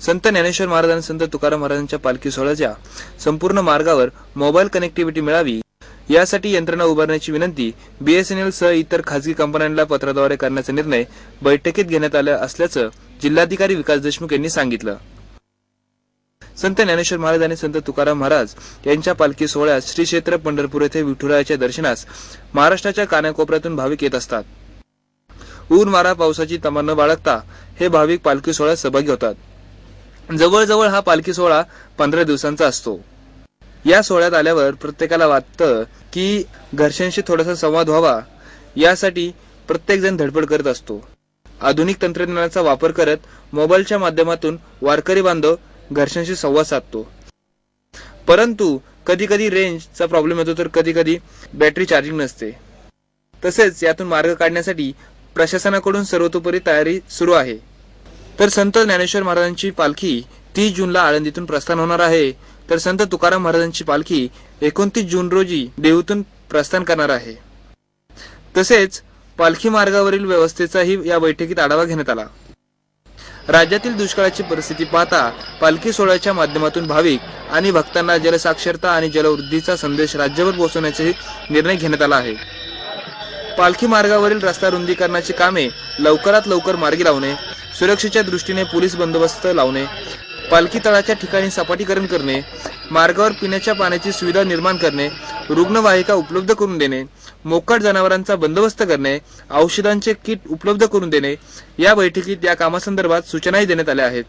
संत ज्ञानेश्वर महाराज आणि संत तुकाराम महाराजांच्या पालखी सोहळ्याच्या संपूर्ण मार्गावर मोबाईल कनेक्टिव्हिटी मिळावी यासाठी यंत्रणा उभारण्याची विनंती बीएसएनएल सह इतर खासगी कंपन्यांना पत्राद्वारे करण्याचा निर्णय बैठकीत घेण्यात आला असल्याचं जिल्हाधिकारी विकास देशमुख यांनी सांगितलं. संत ज्ञानेश्वर महाराज आणि संत तुकाराम महाराज यांच्या पालखी सोहळ्यात श्री क्षेत्र पंढरपूर येथे विठुरायाच्या दर्शनास महाराष्ट्राच्या कानाकोपऱ्यातून भाविक येत असतात. ऊन वारा पावसाची तमा न बाळगता हे भाविक पालखी सोहळ्यात सहभागी होतात. जवळजवळ हा पालखी सोहळा पंधरा दिवसांचा असतो. या सोहळ्यात आल्यावर प्रत्येकाला वाटतं की घरच्यांशी थोडासा संवाद व्हावा यासाठी प्रत्येक जण धडपड करत असतो. आधुनिक तंत्रज्ञानाचा वापर करत मोबाईलच्या माध्यमातून वारकरी बांधव घरच्यांशी संवाद साधतो. परंतु कधी कधी रेंजचा प्रॉब्लेम येतो तर कधी कधी बॅटरी चार्जिंग नसते. तसेच यातून मार्ग काढण्यासाठी प्रशासनाकडून सर्वतोपरी तयारी सुरू आहे. तर संत ज्ञानेश्वर महाराजांची पालखी तीस जूनला आळंदीतून प्रस्थान होणार आहे. तर संत तुकाराम महाराजांची पालखी एकोणतीस जून रोजी देहूतून प्रस्थान करणार आहे. तसेच पालखी मार्गावरील व्यवस्थेचाही या बैठकीत आढावा घेण्यात आला. राज्यातील दुष्काळाची परिस्थिती पाहता पालखी सोहळ्याच्या माध्यमातून भाविक आणि भक्तांना जलसाक्षरता आणि जलवृद्धीचा संदेश राज्यभर पोहोचवण्याचाही निर्णय घेण्यात आला आहे. पालखी मार्गावरील रस्ता रुंदीकरणाची कामे लवकरात लवकर मार्गी लावणे सुरक्षेच्या दृष्टीने पोलीस बंदोबस्त लावणे पालखी तळाच्या ठिकाणी सपाटीकरण करणे मार्गावर पिण्याच्या पाण्याची सुविधा निर्माण करणे रुग्णवाहिका उपलब्ध करून देणे मोकाट जनावरांचा बंदोबस्त करणे औषधांचे किट उपलब्ध करून देणे या बैठकीत या कामासंदर्भात सूचनाही देण्यात आल्या आहेत.